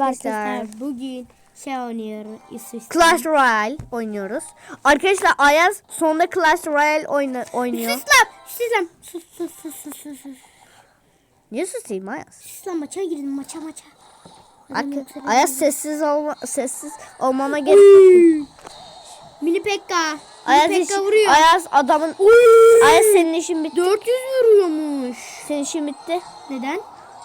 Arkadaşlar bugün şey oynuyoruz. İsviçre. Clash Royale oynuyoruz. Arkadaşlar Ayaz sonunda Clash Royale oyna, oynuyor. Sus lan. Sus lan. Sus sus sus sus sus. sus. Niye susayım Ayaz? Sus lan maça girin maça maça. Yoksa- Ayaz sessiz olma, sessiz olmama gerek. Mini Pekka. Ayaz, Pekka iş- vuruyor. Ayaz adamın Ayaz senin işin bitti. 400 vuruyormuş. Senin işin bitti. Neden?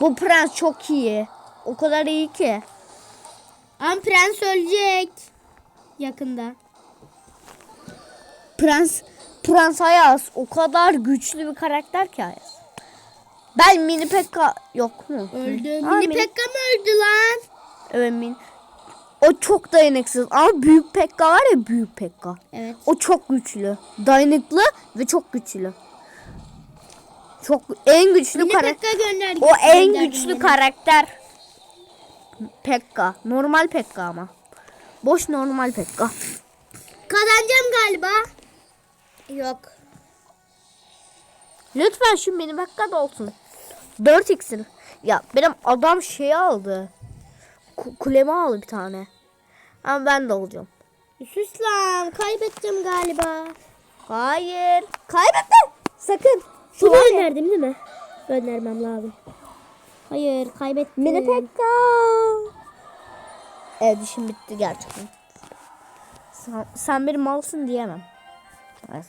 Bu prens çok iyi. O kadar iyi ki. Ama prens ölecek. Yakında. Prens Prens Ayaz o kadar güçlü bir karakter ki Ayaz. Ben mini Pekka yok mu? Öldü. Ha, Mini Pekka mı öldü lan? Evet min. O çok dayanıksız ama büyük Pekka var ya büyük Pekka. Evet. O çok güçlü. Dayanıklı ve çok güçlü. Çok en güçlü Mini karakter. O en güçlü karakter. Pekka. Normal Pekka ama. Boş normal Pekka. Kazanacağım galiba. Yok. Lütfen şu benim da olsun. 4 iksir. Ya benim adam şey aldı. Ku- kulemi aldı bir tane. Ama ben de olacağım. Sus lan. Kaybettim galiba. Hayır. Kaybettim. Sakın. Şunu var ya- gönderdim değil mi? Göndermem lazım. Hayır kaybettim. Mini Pekka. Evet işim bitti gerçekten. Sen, sen bir malsın diyemem. Evet.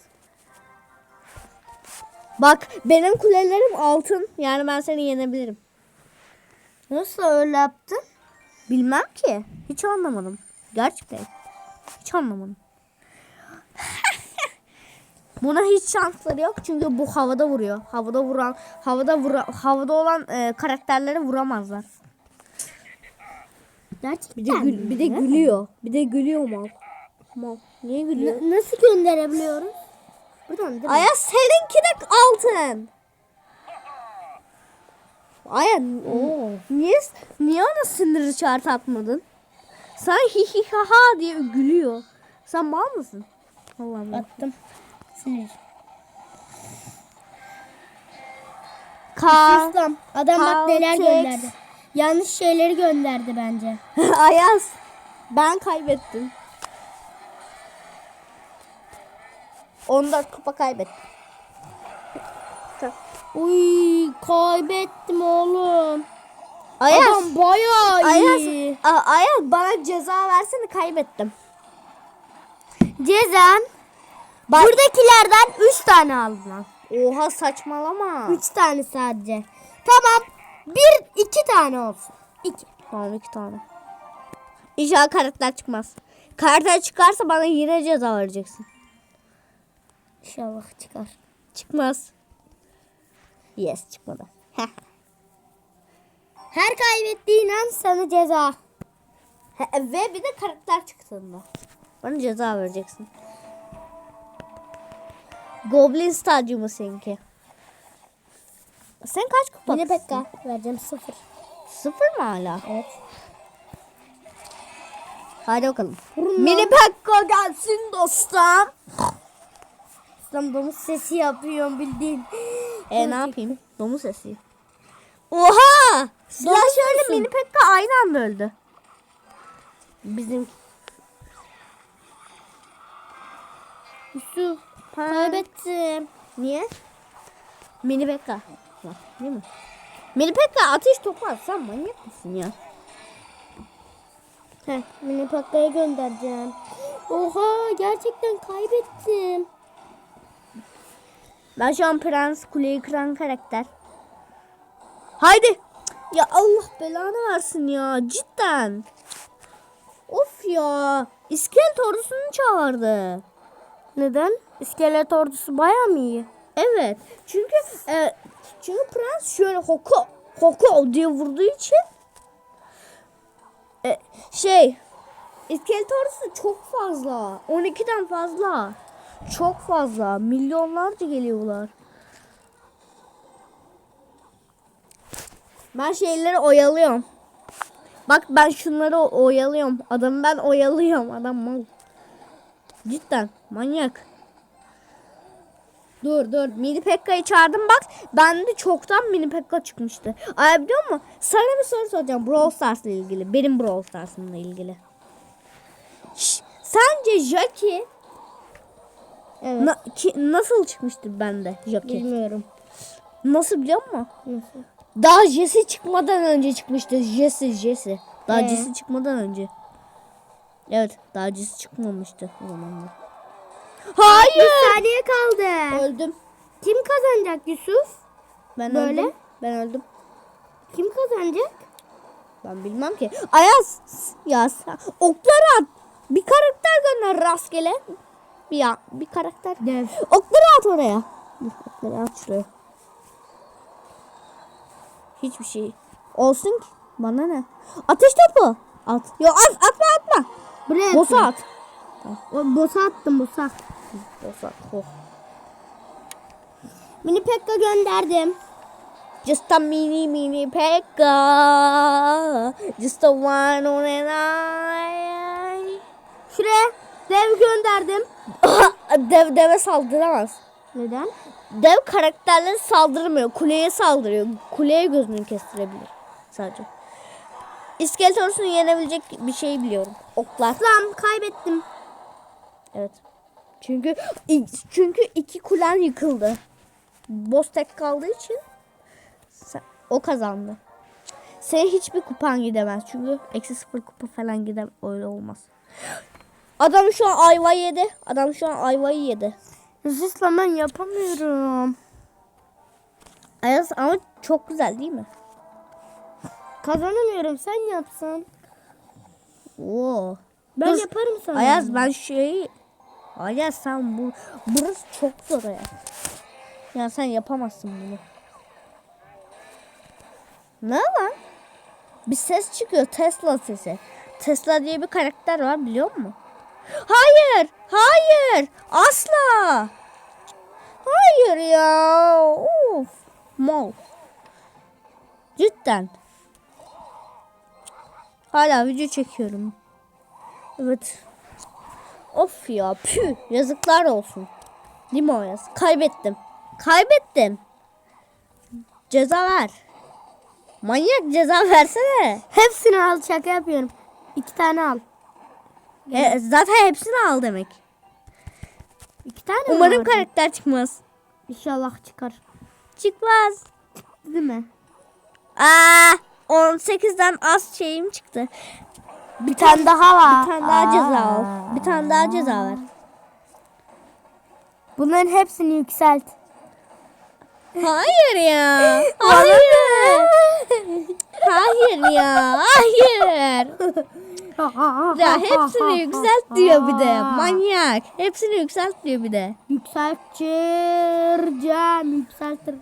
Bak benim kulelerim altın. Yani ben seni yenebilirim. Nasıl öyle yaptın? Bilmem ki. Hiç anlamadım. Gerçekten. Hiç anlamadım. Buna hiç şansları yok çünkü bu havada vuruyor. Havada vuran, havada vura, havada olan e, karakterleri vuramazlar. Gerçekten Bir de gül, bir de gülüyor. Bir de gülüyor mal. Mal. Niye gülüyor? N- nasıl gönderebiliyoruz? Buradan değil mi? Aya seninki de altın. Aya niye niye ona sinir çağrı atmadın? Sen hi hi ha ha diye gülüyor. Sen mal mısın? Allah'ım. Attım. Sinir. Ka İslam. Adam bak neler gönderdi. Yanlış şeyleri gönderdi bence. Ayaz. Ben kaybettim. 14 kupa kaybettim. Uy kaybettim oğlum. Ayaz. Adam bayağı Ayaz, iyi. A- Ayaz bana ceza versene kaybettim. Cezan. Bak- Buradakilerden 3 tane aldım. Oha saçmalama. 3 tane sadece. Tamam. 1 2 tane olsun. 2. Tamam iki tane. İnşallah karakter çıkmaz. Karakter çıkarsa bana yine ceza vereceksin. İnşallah çıkar. Çıkmaz. Yes çıkmadı. Her kaybettiğin an sana ceza. Ve bir de karakter çıktığında. Bana ceza vereceksin. Goblin Stadyumu seninki. Sen kaç kupa? Mini Pekka vereceğim 0. Sıfır mı hala? Evet. Hadi bakalım. Vurun Mini Pekka gelsin dostum. İslam domuz sesi yapıyorum bildiğin. E ne yapayım? Domuz sesi. Oha! Şöyle musun? mini Pekka aynı anda öldü. Bizim Yusuf kaybettim. niye? Mini Pekka. Var, Değil mi? Mini Pekka ateş topu at. Sen manyak mısın ya? Heh, mini Pekka'ya göndereceğim. Oha gerçekten kaybettim. Ben şu an Prens Kuleyi kıran karakter. Haydi. Ya Allah belanı versin ya. Cidden. Of ya. İskelet ordusunu çağırdı. Neden? İskelet ordusu baya mı iyi? Evet. Çünkü e, çünkü prens şöyle hoko hoko diye vurduğu için e, şey iskelet ordusu çok fazla. 12'den fazla. Çok fazla. Milyonlarca geliyorlar. Ben şeyleri oyalıyorum. Bak ben şunları oyalıyorum. Adamı ben oyalıyorum. Adam mal. Cidden manyak. Dur dur mini Pekka'yı çağırdım bak. Bende çoktan mini Pekka çıkmıştı. Ay biliyor musun? Sana bir soru soracağım Brawl Stars'la ilgili. Benim Brawl Stars'ımla ilgili. Şş, sence Jackie Evet. na- ki- nasıl çıkmıştır bende Jackie? Bilmiyorum. Nasıl biliyor musun? Nasıl? Daha Jesse çıkmadan önce çıkmıştı. Jesse Jesse. Daha Ee? Jesse çıkmadan önce. Evet daha Jesse çıkmamıştı o zamanlar. Hayır. Bir saniye kaldı. Öldüm. Kim kazanacak Yusuf? Ben Böyle? öldüm. Ben öldüm. Kim kazanacak? Ben bilmem ki. Ayaz ya sen okları at. Bir karakter gönder rastgele. Bir ya bir karakter. Dev. Okları at oraya. Okları at şuraya. Hiçbir şey olsun ki. Bana ne? Ateş topu. At. Yok at, atma atma. Buraya Bosa at. O bosa attım bosa. Bosa at. Oh. Mini Pekka gönderdim. Just a mini mini Pekka. Just a one on an eye. Şuraya dev gönderdim. Dev deve saldıramaz. Neden? Dev karakterleri saldırmıyor. Kuleye saldırıyor. Kuleye gözünü kestirebilir sadece. İskeletorusunu yenebilecek bir şey biliyorum. Oklar. Lan kaybettim. Evet. Çünkü çünkü iki kulen yıkıldı. Boss tek kaldığı için o kazandı. Senin hiçbir kupan gidemez. Çünkü eksi sıfır kupa falan gidem öyle olmaz. Adam şu an ayva yedi. Adam şu an ayvayı yedi. Lan ben yapamıyorum. Ayaz ama çok güzel değil mi? Kazanamıyorum sen yapsan. Oo. Ben Dur. yaparım sana. Ayaz ben şey Ayaz sen bu burası çok zor ya. Ya sen yapamazsın bunu. Ne lan? Bir ses çıkıyor Tesla sesi. Tesla diye bir karakter var biliyor musun? Hayır, hayır, asla. Hayır ya. Of. Mal. Cidden. Hala video çekiyorum. Evet. Of ya pü yazıklar olsun. Değil mi Oyaz? Kaybettim. Kaybettim. Ceza ver. Manyak ceza versene. Hepsini al şaka yapıyorum. İki tane al. E, zaten hepsini al demek. İki tane Umarım karakter çıkmaz. İnşallah çıkar. Çıkmaz. Değil mi? Aa, 18'den az şeyim çıktı. Bir tane daha var. Bir tane daha ceza al. Bir tane daha ceza ver. Bunların hepsini yükselt. Hayır ya. Hayır. Hayır ya. Hayır. Ya hepsini yükselt diyor bir de. Manyak. Hepsini yükselt diyor bir de. Yükselteceğim. Yükseltir.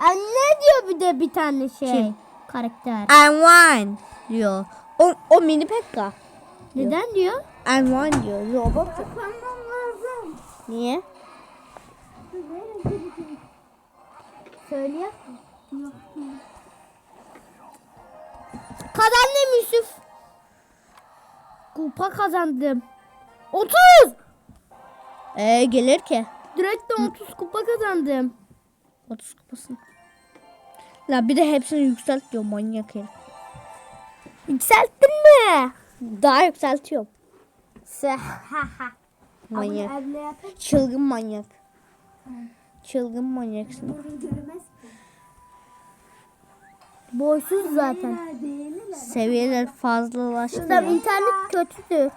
Aa, ne diyor bir de bir tane şey? Kim? Karakter. And one diyor. O, o mini Pekka. Neden diyor? One diyor. Robot. Niye? Söyle. Kazandım Yusuf. Kupa kazandım. 30. Ee, gelir ki. Direkt de 30 kupa kazandım. 30 kupasını. La bir de hepsini yükselt diyor manyak herif. Yükselttin mi? Daha yükseltiyorum. Se- Manyak. Çılgın manyak. Çılgın manyaksın. Boysuz zaten. Seviyeler fazlalaştı. Kızım internet kötüdür.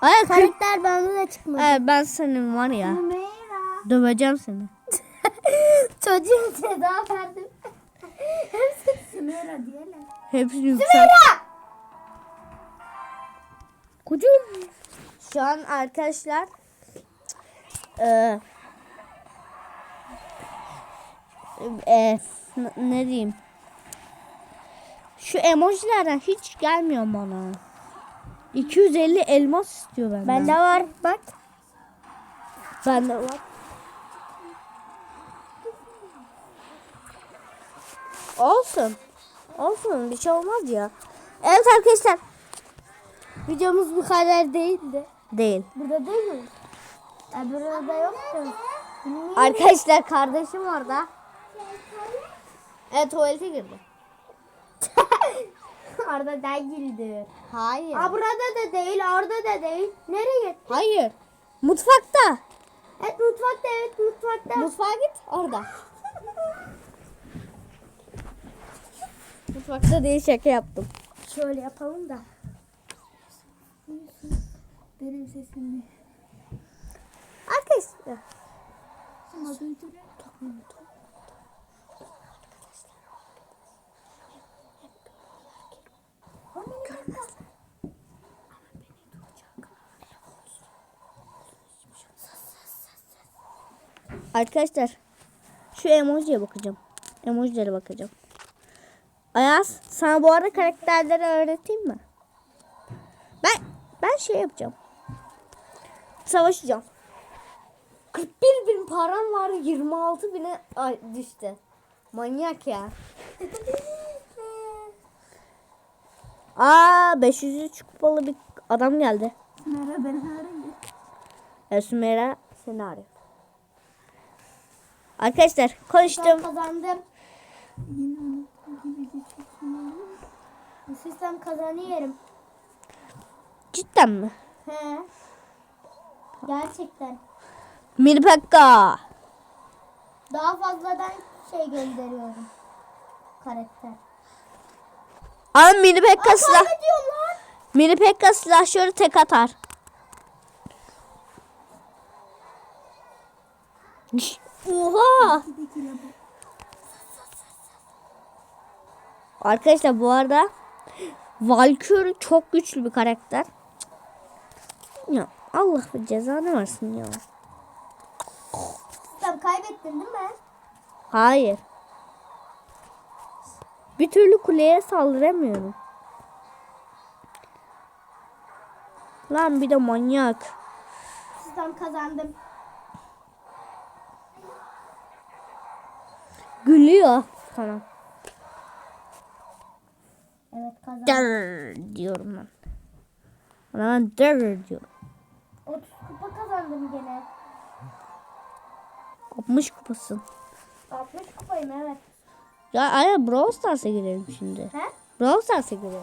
Ay, Karakter bende de çıkmadı. Ay, ben senin var ya. Döveceğim seni. Çocuğum ceza verdim. Hepsi Sümeyra diyelim. Hepsini yükselt. Kucum. Şu an arkadaşlar eee, n- ne diyeyim? Şu emojilerden hiç gelmiyor bana. 250 elmas istiyor benden. Bende var bak. Bende var. Olsun. Olsun bir şey olmaz ya. Evet arkadaşlar. Videomuz bu kadar değildi. Değil. Burada değil mi? E burada yoktu. Arkadaşlar kardeşim orada. Evet tuvalete girdi. Orada değildir. Hayır. Aa, burada da değil, orada da değil. Nereye? Hayır. Mutfakta. Evet mutfakta, evet mutfakta. Mutfağa git orada. Mutfakta değil şaka yaptım. Şöyle yapalım da. Benim sesim Arkadaşlar. Arkadaşlar şu emojiye bakacağım. Emojilere bakacağım. Ayaz sana bu arada karakterleri öğreteyim mi? Ben ben şey yapacağım. Savaşacağım. 41 bin param var 26 bine ay, düştü. Manyak ya. Aa 503 kupalı bir adam geldi. Merhaba ben arayayım. Ya Sümeyra seni arıyor. Arkadaşlar Ben konuştum. kazandım. Bu sistem kazanıyorum. Cidden mi? He. Gerçekten. Mini Pekka. Daha fazladan şey gönderiyorum. Karakter. Ama Mini Pekka silah. Kaybediyorum lan. Mini Pekka silahşörü tek atar. Oha. Arkadaşlar bu arada Valkyrie çok güçlü bir karakter. Ya Allah cezanı versin ya. Sistem kaybettin değil mi? Hayır. Bir türlü kuleye saldıramıyorum. Lan bir de manyak. Sistem kazandım. Gülüyor sana. Evet kazandım. Dırr diyorum ben. Ona ben dırr diyorum. 30 kupa kazandım gene. Kopmuş kupasın. 60 kupayım evet. Ya Aya Brawl Stars'a girelim şimdi. He? Brawl Stars'a girelim.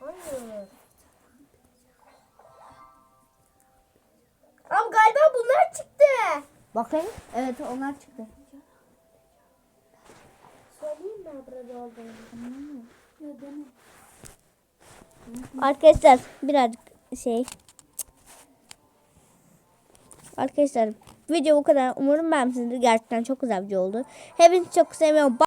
Hayır. Ama galiba bunlar çıktı. Bakayım. Evet onlar çıktı. Söyleyeyim mi burada olduğunu? Deme. Arkadaşlar birazcık şey. Arkadaşlar video bu kadar. Umarım beğenmişsinizdir. Gerçekten çok güzel video oldu. Hepinizi çok seviyorum.